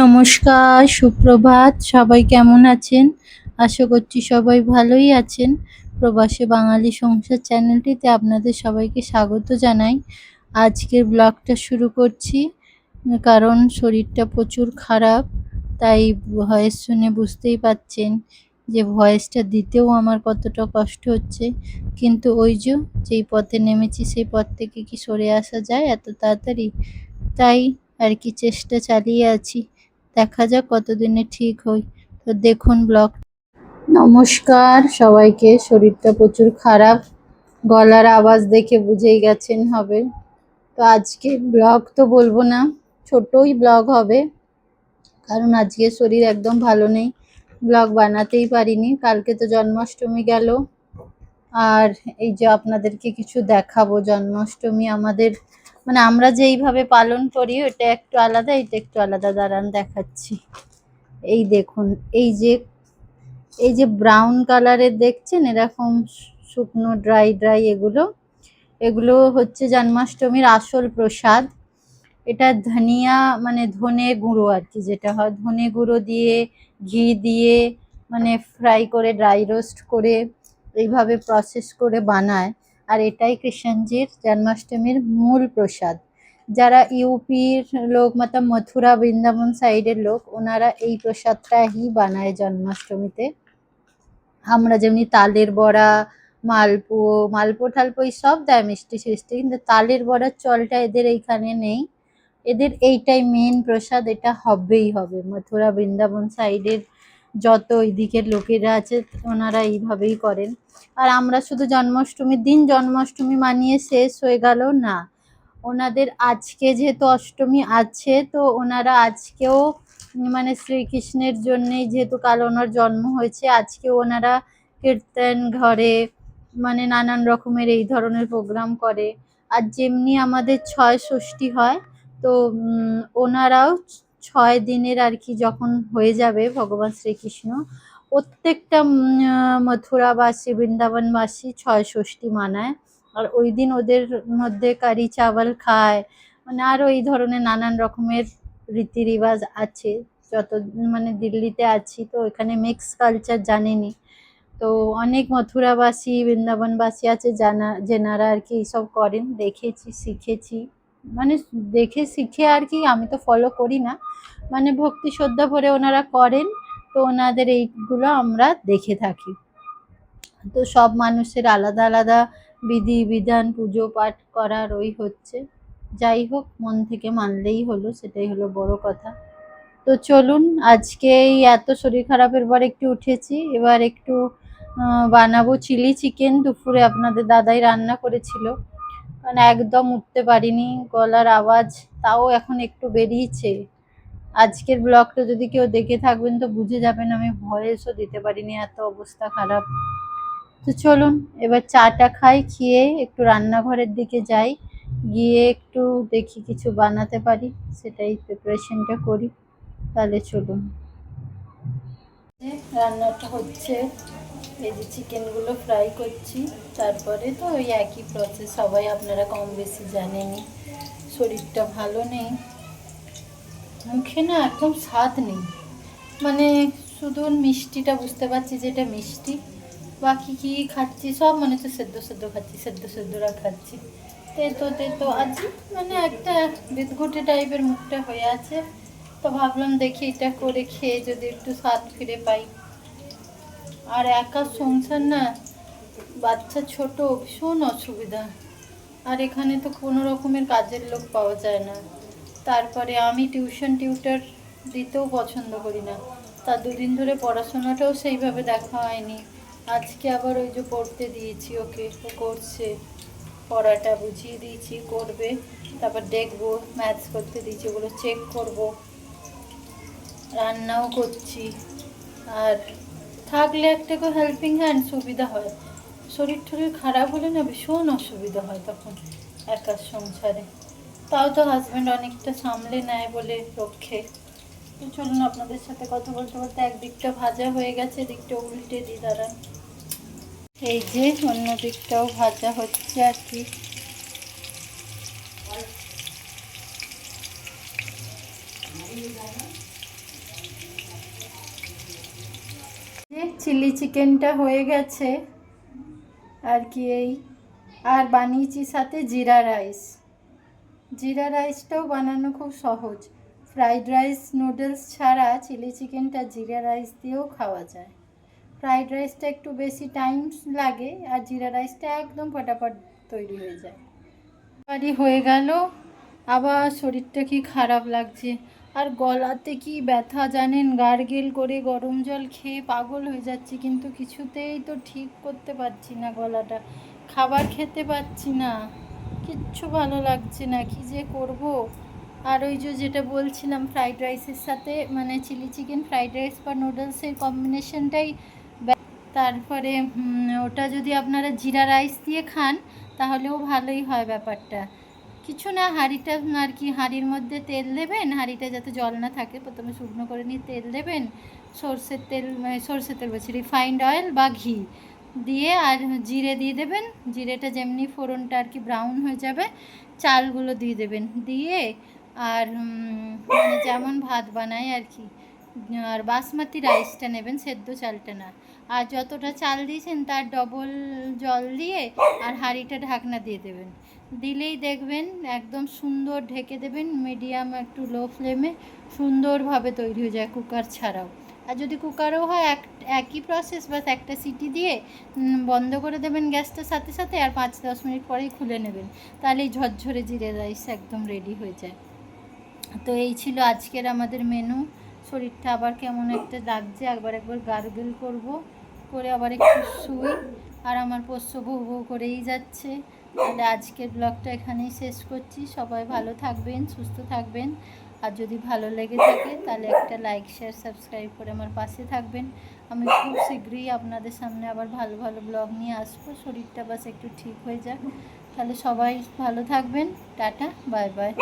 নমস্কার, সুপ্রভাত। সবাই কেমন আছেন? আশা করছি সবাই ভালোই আছেন। প্রবাসী বাঙালি সংসার চ্যানেলটিতে আপনাদের সবাইকে স্বাগত জানাই। আজকের ব্লগটা শুরু করছি, কারণ শরীরটা প্রচুর খারাপ, তাই ভয়েস শুনে বুঝতেই পাচ্ছেন যে ভয়েসটা দিতেও আমার কতটা কষ্ট হচ্ছে। কিন্তু ওই যেই পথে নেমেছি, সেই পথ থেকে কি সরে আসা যায় এত তাড়াতাড়ি? তাই আর কি চেষ্টা চালিয়ে আছি। দেখা যাক কতদিনে ঠিক হই। তো দেখুন ব্লগ। নমস্কার, সবাইকে। শরীরটা প্রচুর খারাপ। গলার আওয়াজ দেখে বুঝেই গেছেন হবে। তো আজকে ব্লগ তো বলব না, ছোটই ব্লগ হবে। কারণ আজকে শরীর একদম ভালো নেই। ব্লগ বানাতেই পারিনি। কালকে তো জন্মাষ্টমী গেল। আর এই যে আপনাদেরকে কিছু দেখাবো, জন্মাষ্টমী আমাদের মানে আমরা যেইভাবে পালন করি ওটা একটু আলাদা এটা একটু আলাদা। দাঁড়ান, দেখাচ্ছি। এই দেখুন, এই যে এই যে ব্রাউন কালারের দেখছেন, এরকম শুকনো ড্রাই ড্রাই এগুলো। এগুলো হচ্ছে জন্মাষ্টমীর আসল প্রসাদ। এটা ধনিয়া মানে ধনে গুঁড়ো আর কি, যেটা হয়। ধনে গুঁড়ো দিয়ে, ঘি দিয়ে মানে ফ্রাই করে ড্রাই রোস্ট করে, এইভাবে প্রসেস করে বানায়। আর এটাই কৃষ্ণজির জন্মাষ্টমীর মূল প্রসাদ। যারা ইউপির লোক মতলব মথুরা বৃন্দাবন সাইডের লোক, ওনারা এই প্রসাদটাই বানায় জন্মাষ্টমীতে। আমরা যেমনি তালের বড়া, মালপো মালপো, ঠালপো সব দেয় মিষ্টি সিষ্টি, কিন্তু তালের বড়ার চলটা এদের এইখানে নেই। এদের এইটাই মেন প্রসাদ, এটা হবেই হবে। মথুরা বৃন্দাবন সাইডের যত ওইদিকের লোকেরা আছে ওনারা এইভাবেই করেন। আর আমরা শুধু জন্মাষ্টমীর দিন, জন্মাষ্টমী মানিয়ে শেষ হয়ে গেল না। ওনাদের আজকে যেহেতু অষ্টমী আছে, তো ওনারা আজকেও মানে শ্রীকৃষ্ণের জন্যেই যেহেতু কাল ওনার জন্ম হয়েছে, আজকে ওনারা কীর্তন ঘরে মানে নানান রকমের এই ধরনের প্রোগ্রাম করে। আর যেমনি আমাদের ছয় ষষ্ঠী হয়, তো ওনারাও ছয় দিনের আর কি যখন হয়ে যাবে ভগবান শ্রীকৃষ্ণ, প্রত্যেকটা মথুরাবাসী বৃন্দাবনবাসী ছয় ষষ্ঠী মানায়। আর ওই দিন ওদের মধ্যে কারি চাওয়াল খায়। মানে আরও এই ধরনের নানান রকমের রীতি রিবাজ আছে। যত মানে দিল্লিতে আছি তো এখানে মিক্স কালচার জানেনি। তো অনেক মথুরাবাসী বৃন্দাবনবাসী আছে জানা, যেনারা আর কি এইসব করেন। দেখেছি, শিখেছি। মানে দেখে শিখে আর কি, আমি তো ফলো করি না। মানে ভক্তি শ্রদ্ধা ভরে ওনারা করেন, তো ওনাদের এইগুলো আমরা দেখে থাকি। তো সব মানুষের আলাদা আলাদা বিধি বিধান, পুজো পাঠ করার ওই হচ্ছে। যাই হোক, মন থেকে মানলেই হলো, সেটাই হলো বড় কথা। তো চলুন, আজকে এই এত শরীর খারাপের পর একটু উঠেছি। এবার একটু বানাবো চিলি চিকেন। দুপুরে আপনাদের দাদাই রান্না করেছিল। মানে একদম উঠতে পারিনি গলার আওয়াজ, তাও এখন একটু বেরিয়েছে। আজকের ব্লগটা যদি কেউ দেখে থাকবেন তো বুঝে যাবেন আমি ভয়েসও দিতে পারিনি, এত অবস্থা খারাপ। তো চলুন, এবার চাটা খাই, খেয়ে একটু রান্নাঘরের দিকে যাই, গিয়ে একটু দেখি কিছু বানাতে পারি, সেটাই প্রিপারেশনটা করি। তাহলে চলুন। রান্নাটা হচ্ছে এই যে চিকেনগুলো ফ্রাই করছি। তারপরে তো ওই একই প্রসেস সবাই আপনারা কম বেশি জানেনই শরীরটা ভালো নেই। মুখে না একদম স্বাদ নেই। মানে শুধু মিষ্টিটা বুঝতে পারছি যে এটা মিষ্টি। বাকি কি খাচ্ছি? সব মনে হচ্ছে সেদ্ধ সেদ্ধ খাচ্ছি, সেদ্ধ সেদ্ধরা খাচ্ছি। তেতো তেতো, আজ মানে একটা বিদঘুটে টাইপের মুখটা হয়ে আছে। তো ভাবলাম দেখি এটা করে খেয়ে যদি একটু স্বাদ ফিরে পাই। আর একা সংসার না? বাচ্চা ছোট, ভীষণ অসুবিধা। আর এখানে তো কোনো রকমের কাজের লোক পাওয়া যায় না। তারপরে আমি টিউশন টিউটার দিতেও পছন্দ করি না। তার দুদিন ধরে পড়াশোনাটাও সেইভাবে দেখা হয়নি। আজকে আবার ওই যে পড়তে দিয়েছি ওকে, ও করছে। পড়াটা বুঝিয়ে দিয়েছি, করবে। তারপর দেখব, ম্যাথস করতে দিয়েছি, ওগুলো চেক করব। রান্নাও করছি। আর থাকলে একটা করে হেল্পিং হ্যান্ড সুবিধা হয়। শরীর টরীর খারাপ হলে না ভীষণ অসুবিধা হয় তখন একার সংসারে। তাও তো হাজব্যান্ড অনেকটা সামলে নেয় বলে রক্ষে। তো চলুন আপনাদের সাথে কথা বলতে বলতে একদিকটা ভাজা হয়ে গেছে এদিকটা উল্টে দিই দাঁড়ান। এই যে অন্য দিকটাও ভাজা হচ্ছে আর কি। চিলি চিকেনটা হয়ে গেছে। আর কি এই? আর বানিয়েছি সাথে জিরা রাইস। জিরা রাইসটাও বানানো খুব সহজ। ফ্রাইড রাইস নুডলস ছাড়া চিলি চিকেনটা জিরা রাইস দিয়েও খাওয়া যায়। ফ্রাইড রাইসটা একটু বেশি টাইম লাগে আর জিরা রাইসটা একদম ফটাফট তৈরি হয়ে যায়। বাড়ি হয়ে গেল। আবার শরীরটা কি খারাপ লাগছে? আর গলাতে কি ব্যথা জানেন? গার্গেল করে গরম জল খেয়ে পাগল হয়ে যাচ্ছি, কিন্তু কিছুতেই তো ঠিক করতে পারছি না গলাটা। খাবার খেতে পারছি না। কিচ্ছু ভালো লাগছে না। কি যে করব? আর ওই যে যেটা বলছিলাম, ফ্রাইড রাইসের সাথে মানে চিলি চিকেন, ফ্রাইড রাইস বা নুডলসের কম্বিনেশনটাই তারপরে ওটা যদি আপনারা জিরা রাইস দিয়ে খান, তাহলেও ভালোই হয় ব্যাপারটা। কিছু না, হাঁড়িটা আর কি হাঁড়ির মধ্যে তেল দেবেন, হাঁড়িটা যাতে জল না থাকে, প্রথমে শুকনো করে নিয়ে তেল দেবেন, সর্ষের তেল মানে সর্ষের তেল বলছি রিফাইন্ড অয়েল বা ঘি দিয়ে আর জিরে দিয়ে দেবেন, জিরেটা যেমনি ফোড়নটা আর কি ব্রাউন হয়ে যাবে, চালগুলো দিয়ে দেবেন, দিয়ে আর মানে যেমন ভাত বানায় আর কি, আর বাসমতি রাইসটা নেবেন, সেদ্ধ চালটা না, আর যতটা চাল দিয়েছেন তার ডবল জল দিয়ে আর হাঁড়িটা ঢাকনা দিয়ে দেবেন। দিলেই দেখবেন একদম সুন্দর ঢেকে দেবেন মিডিয়াম একটু লো ফ্লেমে সুন্দরভাবে তৈরি হয়ে যায় কুকার ছাড়াও। আর যদি কুকারও হয় এক, একই প্রসেস বাস একটা সিটি দিয়ে বন্ধ করে দেবেন গ্যাসটার সাথে সাথে আর পাঁচ দশ মিনিট পরেই খুলে নেবেন। তাহলেই ঝরঝরে জিরে রাইস একদম রেডি হয়ে যায়। তো এই ছিল আজকের আমাদের মেনু শরীরটা আবার কেমন একটা লাগছে একবার একবার গার্গেল করব, করে আবার একটু শুই। আর আমার পোষ্য বউ বউ করেই যাচ্ছে। তাহলে আজকের ব্লগটা এখানেই শেষ করছি। সবাই ভালো থাকবেন সুস্থ থাকবেন। আর যদি ভালো লেগে থাকে তাহলে একটা লাইক শেয়ার সাবস্ক্রাইব করে আমার পাশে থাকবেন। আমি খুব শীঘ্রই আপনাদের সামনে আবার ভালো ভালো ব্লগ নিয়ে আসব। শরীরটা বাস একটু ঠিক হয়ে যাক। তাহলে সবাই ভালো থাকবেন। Tata bye bye